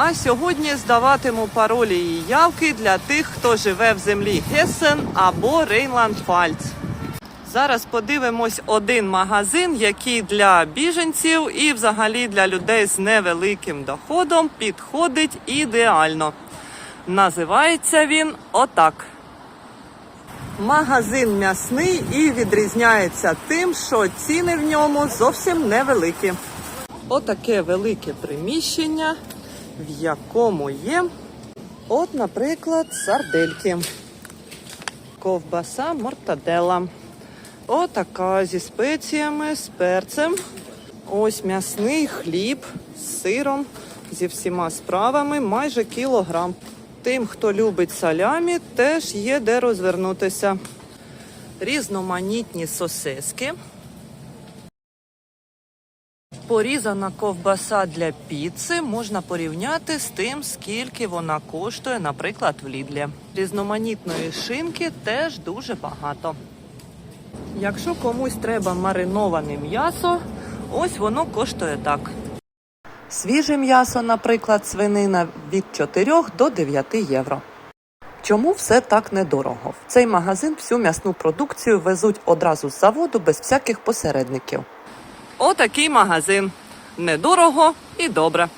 А сьогодні здаватиму паролі і явки для тих, хто живе в землі Гессен або Рейнланд-Пфальц. Зараз подивимось один магазин, який для біженців і взагалі для людей з невеликим доходом підходить ідеально. Називається він отак. Магазин м'ясний і відрізняється тим, що ціни в ньому зовсім невеликі. Отаке велике приміщення, в якому є, от, наприклад, сардельки, ковбаса мортадела. Отака зі спеціями, з перцем. Ось м'ясний хліб з сиром, зі всіма справами, майже кілограм. Тим, хто любить салямі, теж є де розвернутися. Різноманітні сосиски. Порізана ковбаса для піци можна порівняти з тим, скільки вона коштує, наприклад, в Лідлі. Різноманітної шинки теж дуже багато. Якщо комусь треба мариноване м'ясо, ось воно коштує так. Свіже м'ясо, наприклад, свинина від 4 до 9 євро. Чому все так недорого? В цей магазин всю м'ясну продукцію везуть одразу з заводу без всяких посередників. Отакий магазин. Недорого і добре.